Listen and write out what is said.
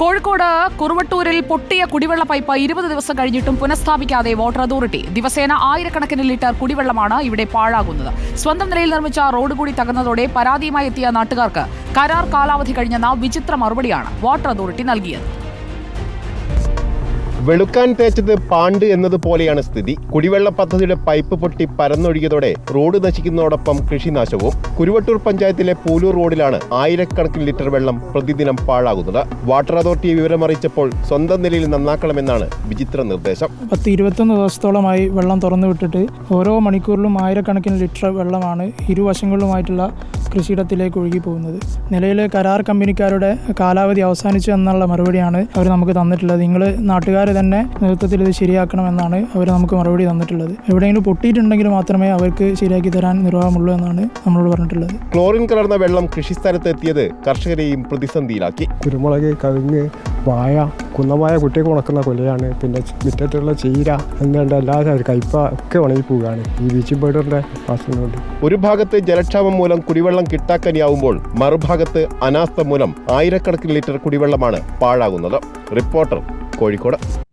കോഴിക്കോട് കുറുവട്ടൂരിൽ പൊട്ടിയ കുടിവെള്ള പൈപ്പ് ഇരുപത് ദിവസം കഴിഞ്ഞിട്ടും പുനഃസ്ഥാപിക്കാതെ വാട്ടർ അതോറിറ്റി ദിവസേന ആയിരക്കണക്കിന് ലിറ്റർ കുടിവെള്ളമാണ് ഇവിടെ പാഴാകുന്നത്. സ്വന്തം നിലയിൽ നിർമ്മിച്ച റോഡ് കൂടി തകർന്നതോടെ പരാതിയുമായി എത്തിയ നാട്ടുകാർക്ക് കരാർ കാലാവധി കഴിഞ്ഞെന്ന വിചിത്ര മറുപടിയാണ് വാട്ടർ അതോറിറ്റി നൽകിയത്. വെളുക്കാൻ തേച്ചത് പാണ്ട് എന്നതുപോലെയാണ് സ്ഥിതി. കുടിവെള്ള പദ്ധതിയുടെ പൈപ്പ് പൊട്ടി പരന്നൊഴുകിയതോടെ റോഡ് നശിക്കുന്നതോടൊപ്പം കൃഷിനാശവും കുരുവട്ടൂർ പഞ്ചായത്തിലെ പൂലൂർ റോഡിലാണ് ആയിരക്കണക്കിന് ലിറ്റർ വെള്ളം പ്രതിദിനം പാഴാകുന്നത്. വാട്ടർ അതോറിറ്റി വിവരമറിയിച്ചപ്പോൾ സ്വന്തം നിലയിൽ നന്നാക്കണമെന്നാണ് വിചിത്ര നിർദ്ദേശം. പത്ത് ഇരുപത്തൊന്ന് ദിവസത്തോളമായി വെള്ളം തുറന്നു വിട്ടിട്ട് ഓരോ മണിക്കൂറിലും ആയിരക്കണക്കിന് ലിറ്റർ വെള്ളമാണ് ഇരുവശങ്ങളിലുമായിട്ടുള്ള കൃഷിയിടത്തിലേക്ക് ഒഴുകി പോകുന്നത് നിലവിലെ കരാർ കമ്പനിക്കാരുടെ കാലാവധി അവസാനിച്ചു എന്നുള്ള മറുപടിയാണ് അവർ നമുക്ക് തന്നിട്ടുള്ളത്. നിങ്ങൾ നാട്ടുകാർ തന്നെ നേതൃത്വത്തിൽ ഇത് ശരിയാക്കണമെന്നാണ് അവർ നമുക്ക് മറുപടി തന്നിട്ടുള്ളത്. എവിടെയെങ്കിലും പൊട്ടിയിട്ടുണ്ടെങ്കിൽ മാത്രമേ അവർക്ക് ശരിയാക്കി തരാൻ നിർവാഹമുള്ളൂ എന്നാണ് നമ്മളോട് പറഞ്ഞിട്ടുള്ളത്. ക്ലോറിൻ കലർന്ന വെള്ളം കൃഷിസ്ഥലത്ത് എത്തിയത് കർഷകരെയും പ്രതിസന്ധിയിലാക്കി. കുരുമുളക് കവിങ്ങ് വാഴ കുന്നവായ കുട്ടിയൊക്കെ ഉണക്കുന്ന കൊലയാണ്. പിന്നെ മുറ്റത്തുള്ള ചീര എന്നുണ്ട് എല്ലാ കയ്പ ഒക്കെ ഉണങ്ങി പോവുകയാണ്. ഈ ബീച്ചിങ് പൗഡറിന്റെ പ്രശ്നമുണ്ട് ഒരു ഭാഗത്ത് ജലക്ഷാമം മൂലം കുടിവെള്ളം കിട്ടാക്കനിയാവുമ്പോൾ മറുഭാഗത്ത് അനാസ്ഥ മൂലം ആയിരക്കണക്കിന് ലിറ്റർ കുടിവെള്ളമാണ് പാഴാകുന്നത്. റിപ്പോർട്ടർ കോഴിക്കോട്.